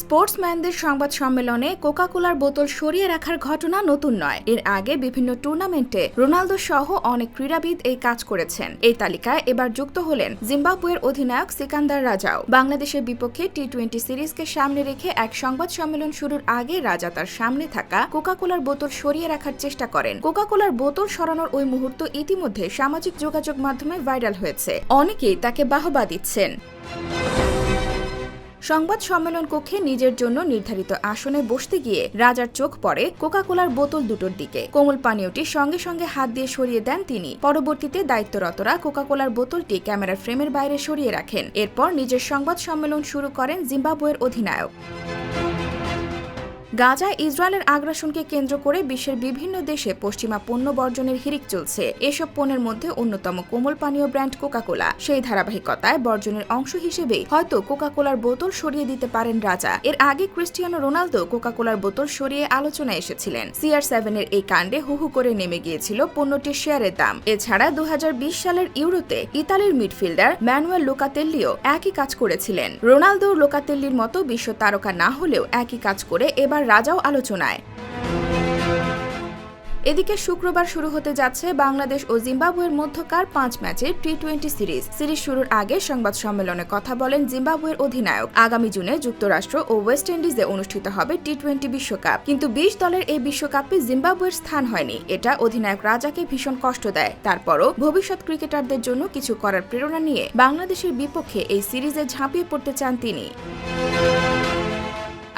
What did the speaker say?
স্পোর্টসম্যানদের সংবাদ সম্মেলনে কোকা কোলার বোতল সরিয়ে রাখার ঘটনা নতুন নয়। এর আগে বিভিন্ন টুর্নামেন্টে রোনালদো সহ অনেক ক্রীড়াবিদ এই কাজ করেছেন। এই তালিকায় এবার যুক্ত হলেন জিম্বাবুয়ের অধিনায়ক সিকান্দার রাজাও। বাংলাদেশের বিপক্ষে টি টোয়েন্টি সিরিজকে সামনে রেখে এক সংবাদ সম্মেলন শুরুর আগে রাজা তার সামনে থাকা কোকা কোলার বোতল সরিয়ে রাখার চেষ্টা করেন। কোকা কোলার বোতল সরানোর ওই মুহূর্ত ইতিমধ্যে সামাজিক যোগাযোগ মাধ্যমে ভাইরাল হয়েছে। অনেকেই তাকে বাহবা দিচ্ছেন। সংবাদ সম্মেলন কক্ষে নিজের জন্য নির্ধারিত আসনে বসতে গিয়ে রাজার চোখ পড়ে কোকাকোলার বোতল দুটোর দিকে। কোমল পানীয়টি সঙ্গে সঙ্গে হাত দিয়ে সরিয়ে দেন তিনি। পরবর্তীতে দায়িত্বরতরা কোকাকোলার বোতলটি ক্যামেরার ফ্রেমের বাইরে সরিয়ে রাখেন। এরপর নিজের সংবাদ সম্মেলন শুরু করেন জিম্বাবুয়ের অধিনায়ক। গাজা ইসরায়েলের আগ্রাসনকে কেন্দ্র করে বিশ্বের বিভিন্ন দেশে পশ্চিমা পণ্য বর্জনের হিরিক চলছে। এসব পণ্যের মধ্যে অন্যতম কোমল পানীয় ব্র্যান্ড কোকাকোলা। সেই ধারাবাহিকতায় বর্জনের অংশ হিসেবেই হয়তো কোকাকোলার বোতল সরিয়ে দিতে পারেন রাজা। এর আগে ক্রিস্টিয়ানো রোনালদো কোকাকোলার বোতল সরিয়ে আলোচনায় এসেছিলেন। সিআর সেভেনের এই কাণ্ডে হুহু করে নেমে গিয়েছিল পণ্যটির শেয়ারের দাম। এছাড়া দু হাজার বিশ সালের ইউরোতে ইতালির মিডফিল্ডার ম্যানুয়েল লোকাতেল্লিও একই কাজ করেছিলেন। রোনালদো লোকাতেল্লির মতো বিশ্ব তারকা না হলেও একই কাজ করে এবার রাজাও আলোচনায়। এদিকে শুক্রবার শুরু হতে যাচ্ছে বাংলাদেশ ও জিম্বাবুয়ের মধ্যকার পাঁচ ম্যাচের টি টোয়েন্টি সিরিজ। সিরিজ শুরুর আগে সংবাদ সম্মেলনে কথা বলেন জিম্বাবুয়ের অধিনায়ক। আগামী জুনে যুক্তরাষ্ট্র ও ওয়েস্ট ইন্ডিজে অনুষ্ঠিত হবে টি টোয়েন্টি বিশ্বকাপ। কিন্তু বিশ দলের এই বিশ্বকাপে জিম্বাবুয়ের স্থান হয়নি। এটা অধিনায়ক রাজাকে ভীষণ কষ্ট দেয়। তারপরও ভবিষ্যৎ ক্রিকেটারদের জন্য কিছু করার প্রেরণা নিয়ে বাংলাদেশের বিপক্ষে এই সিরিজে ঝাঁপিয়ে পড়তে চান তিনি।